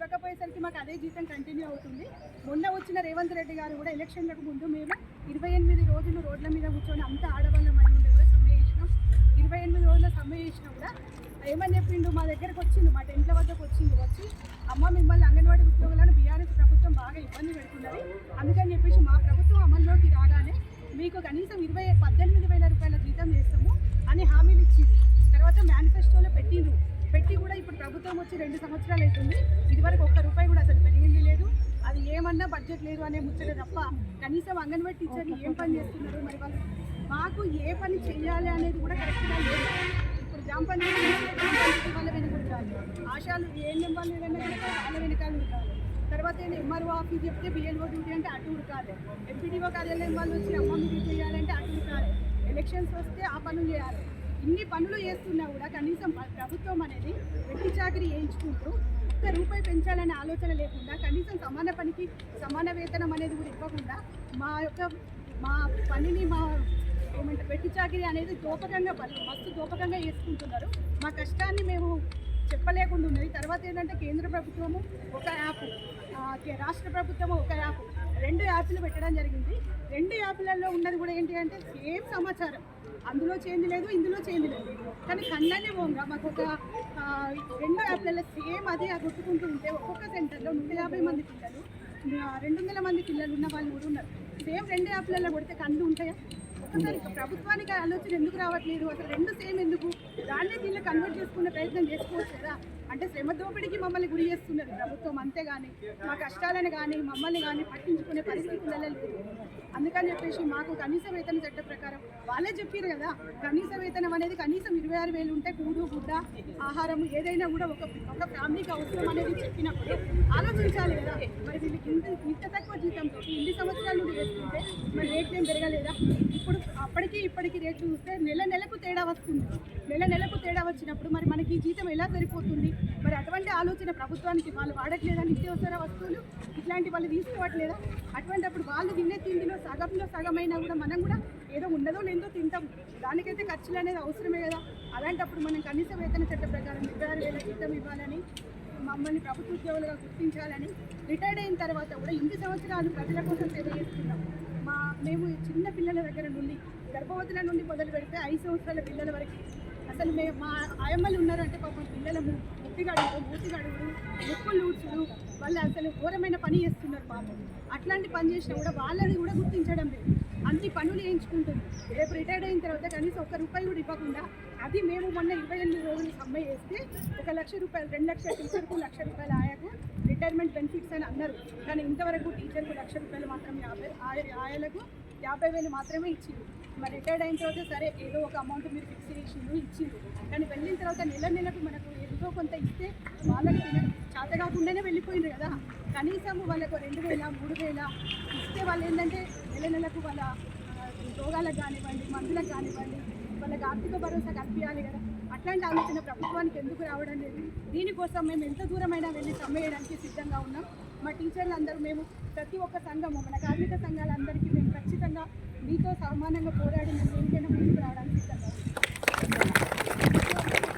ఇవ్వకపోయేసరికి మాకు అదే జీతం కంటిన్యూ అవుతుంది. మొన్న వచ్చిన రేవంత్ రెడ్డి గారు కూడా ఎలక్షన్లకు ముందు మేము ఇరవై ఎనిమిది రోజులు రోడ్ల మీద కూర్చొని అంత ఆడవాళ్ళం అయి ఉండే కూడా సమ్మె చేసినాం. ఇరవై ఎనిమిది రోజుల సమ్మె చేసినా కూడా ఏమని చెప్పిండు మా దగ్గరకు వచ్చిండు మా టెంట్ల వద్దకు వచ్చిండు వచ్చి అమ్మ మిమ్మల్ని అంగన్వాడీ ఉద్యోగులను బీఆర్ఎస్ ప్రభుత్వం బాగా ఇబ్బంది పెడుతున్నది. అందుకని చెప్పేసి మా ప్రభుత్వం అమల్లోకి రాగానే మీకు కనీసం ఇరవై పద్దెనిమిది వేల రూపాయల జీతం చేస్తాము అని హామీలు ఇచ్చింది. తర్వాత మేనిఫెస్టోలో పెట్టిండ్రు పెట్టి కూడా ఇప్పుడు ప్రభుత్వం వచ్చి రెండు సంవత్సరాలు అవుతుంది. ఇదివరకు ఒక్క రూపాయి కూడా అసలు పెరిగింది లేదు. అది ఏమన్నా బడ్జెట్ లేదు అనే ముచ్చట తప్ప కనీసం అంగన్వాడీ టీచర్లు ఏం పని చేస్తున్నారు మరి వాళ్ళు మాకు ఏ పని చేయాలి అనేది కూడా కరెక్ట్గా లేదు. ఇప్పుడు గ్రామ పంచాయతీ వాళ్ళ ఆశాలు ఏఎన్ఎం వాళ్ళు ఏదైనా వాళ్ళ వెనకాల తర్వాత ఏంటి ఎంఆర్ఓ ఆఫీస్ చెప్తే బిఎల్ఓ డ్యూటీ అంటే అటు ఉడకాలి ఎంపీడీఓ కార్యాలయం వాళ్ళు వచ్చి అమ్మ మీరు చేయాలంటే అటు ఉడకాలి ఎలక్షన్స్ వస్తే ఆ పనులు చేయాలి. ఇన్ని పనులు చేస్తున్నా కూడా కనీసం ప్రభుత్వం అనేది వెట్టి చాకరీ చేయించుకుంటూ ఒక్క రూపాయి పెంచాలనే ఆలోచన లేకుండా కనీసం సమాన పనికి సమాన వేతనం అనేది కూడా ఇవ్వకుండా మా యొక్క మా పనిని మా ఏమంటే వెట్టి చాకరీ అనేది దోపకంగా పని మస్తు దోపకంగా చేసుకుంటున్నారు. మా కష్టాన్ని మేము చెప్పలేకుండా ఉన్నది. తర్వాత ఏంటంటే కేంద్ర ప్రభుత్వము ఒక యాప్ రాష్ట్ర ప్రభుత్వము ఒక యాప్ రెండు యాప్లు పెట్టడం జరిగింది. రెండు యాప్లలో ఉన్నది కూడా ఏంటి అంటే సేమ్ సమాచారం. అందులో చేంజ్ లేదు ఇందులో చేంజ్ లేదు. కానీ కళ్ళనే పోగా మాకు ఒక రెండు యాప్లలో సేమ్ అదే కొట్టుకుంటూ ఉంటే ఒక్కొక్క సెంటర్లో నూట యాభై మంది పిల్లలు రెండు వందల మంది పిల్లలు ఉన్న వాళ్ళు కూడా ఉన్నారు. సేమ్ రెండు యాప్లలో కొడితే కళ్ళు ఉంటాయా? ఒక్కసారి ప్రభుత్వానికి ఆలోచన ఎందుకు రావట్లేదు? అసలు రెండు సేమ్ ఎందుకు? దాన్నే దీన్ని కన్వర్ట్ చేసుకునే ప్రయత్నం చేసుకోవచ్చు కదా. అంటే శ్రమ దోపిడికి మమ్మల్ని గురి చేస్తున్నది ప్రభుత్వం అంతేగాని మా కష్టాలను కానీ మమ్మల్ని కానీ పట్టించుకునే పరిస్థితులలో లేదు అందుకని చెప్పేసి మాకు కనీస వేతన చట్ట ప్రకారం వాళ్ళే చెప్పారు కదా కనీస వేతనం అనేది కనీసం ఇరవై ఆరు వేలు ఉంటే కూడు గుడ్డ ఆహారం ఏదైనా కూడా ఒక ఒక ఫ్యామిలీకి అవసరం అనేది చెప్పినప్పుడు ఆలోచించాలి కదా. మరి వీళ్ళకి ఇంత ఇంత తక్కువ జీతంతో ఇన్ని సంవత్సరాలు మరి రేట్లు ఏం పెరగలేదా? ఇప్పుడు అప్పటికి ఇప్పటికి రేట్లు చూస్తే నెల నెలకు తేడా వస్తుంది. నెల నెలకు తేడా వచ్చినప్పుడు మరి మనకి జీతం ఎలా సరిపోతుంది? మరి అటువంటి ఆలోచన ప్రభుత్వానికి వాళ్ళు వాడట్లేదా? నిత్యవసర వస్తువులు ఇట్లాంటి వాళ్ళు తీసుకోవట్లేదా? అటువంటి అప్పుడు వాళ్ళు తినే తిండిలో సగంలో సగమైనా కూడా మనం కూడా ఏదో ఉండదో లేదో తింటాం. దానికైతే ఖర్చులు అనేది అవసరమే కదా. అలాంటప్పుడు మనం కనీస వేతన చట్ట ప్రకారం ఇరవై ఆరు వేల జీతం ఇవ్వాలని మమ్మల్ని ప్రభుత్వ ఉద్యోగులుగా గుర్తించాలని రిటైర్డ్ అయిన తర్వాత కూడా ఇన్ని సంవత్సరాలు ప్రజల కోసం సేవ చేస్తున్నాం మా మేము చిన్న పిల్లల దగ్గర నుండి గర్భవతుల నుండి మొదలు పెడితే ఐదు సంవత్సరాల పిల్లల వరకు అసలు మేము మా ఆయమ్మలు ఉన్నారు అంటే పాపం పిల్లలము ము- ముట్టి గడువులు మూతి ముక్కులు ఊడ్చుడు వాళ్ళు అసలు ఘోరమైన పని చేస్తున్నారు పాపం. అట్లాంటి పని చేసినా కూడా వాళ్ళని కూడా గుర్తించడం లేదు. అన్ని పనులు వేయించుకుంటుంది రేపు రిటైర్డ్ అయిన తర్వాత కనీసం ఒక్క రూపాయి కూడా ఇవ్వకుండా అది మేము మొన్న ఇరవై ఎనిమిది రోజులు సమ్మె చేస్తే ఒక లక్ష రూపాయలు రెండు లక్షల టీచర్కు లక్ష రూపాయలు ఆయా బెనిఫిట్స్ అని అన్నారు. కానీ ఇంతవరకు టీచర్కు లక్ష రూపాయలు మాత్రమే యాభై ఆయ- ఆయలకు యాభై వేలు మాత్రమే ఇచ్చింది మరి రిటైర్డ్ అయిన తర్వాత సరే ఏదో ఒక అమౌంట్ మీరు ఫిక్స్ చేసిండ్రు ఇచ్చిండ్రు. కానీ వెళ్ళిన తర్వాత నెల నెలకు మనకు ఎంతో కొంత ఇస్తే వాళ్ళకి చేత కాకుండానే వెళ్ళిపోయిండ్రు కదా. కనీసం వాళ్ళకు రెండు వేల మూడు వేల ఇస్తే వాళ్ళు ఏంటంటే నెల నెలకు వాళ్ళ రోగాలకు కానివ్వండి మందులకు కానివ్వండి వాళ్ళకి ఆర్థిక భరోసా కల్పించాలి కదా. అట్లాంటి ఆలోచన ప్రభుత్వానికి ఎందుకు రావడం లేదు? దీనికోసం మేము ఎంత దూరమైనా వెళ్ళి సమ్మెయడానికి సిద్ధంగా ఉన్నాం. మా టీచర్లు అందరూ మేము ప్రతి ఒక్క సంఘము మన కార్మిక సంఘాలందరికీ మేము ఖచ్చితంగా మీతో సమానంగా పోరాడి మేము దేనికైనా ముందుకు రావడానికి సిద్ధంగా ఉన్నాం.